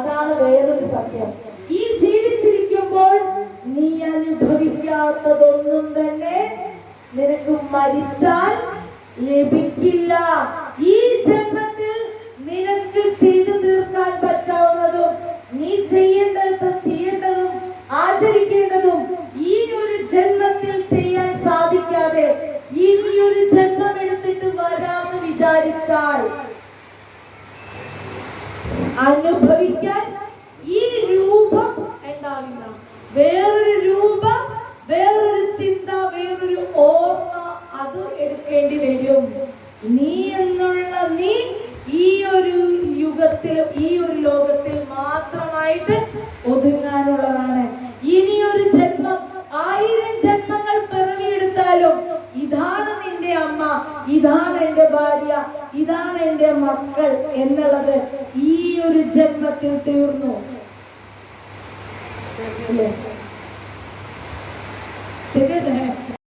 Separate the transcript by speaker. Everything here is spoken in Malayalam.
Speaker 1: അതാണ് വേറൊരു സത്യം. ഈ ജീവിച്ചിരിക്കുമ്പോൾ നീ അനുഭവിക്കാത്തതൊന്നും തന്നെ നിനക്ക് മരിച്ചാൽ ലഭിക്കില്ല. ഈ ജന്മത്തിൽ നിനക്ക് ചെയ്തു തീർക്കാൻ പറ്റാവുന്നതും നീ ചെയ്യേണ്ടത് ചെയ്യേണ്ടതും ആചരിക്കേണ്ടതും ഈ ഒരു ജന്മത്തിൽ ചെയ്യാൻ സാധിക്കാതെ ഇനി ഒരു ജന്മം എടുത്തിട്ട് വരാമെന്ന് വിചാരിച്ചാൽ അനുഭവിക്കാൻ ഈ രൂപം ഉണ്ടാവില്ല വേറൊരു രൂപം വേറൊരു ചിന്ത വേറൊരു ഓർമ്മ അത് എടുക്കേണ്ടി വരും. നീ എന്നുള്ള നീ ഈ ഒരു യുഗത്തിൽ ഈ ഒരു ലോകത്തിൽ മാത്രമായിട്ട് ഒതുങ്ങാനുള്ളതാണ്. ഇനി ഒരു ജന്മം ആയിരം ജന്മങ്ങൾ പിറവിയെടുത്താലും ഇതാണ് നിന്റെ അമ്മ ഇതാണ് എന്റെ ഭാര്യ ഇതാണ് എന്റെ മക്കൾ എന്നുള്ളത് ഈ ഒരു ജന്മത്തിൽ തീർന്നു അല്ലേ? ശരിയല്ലേ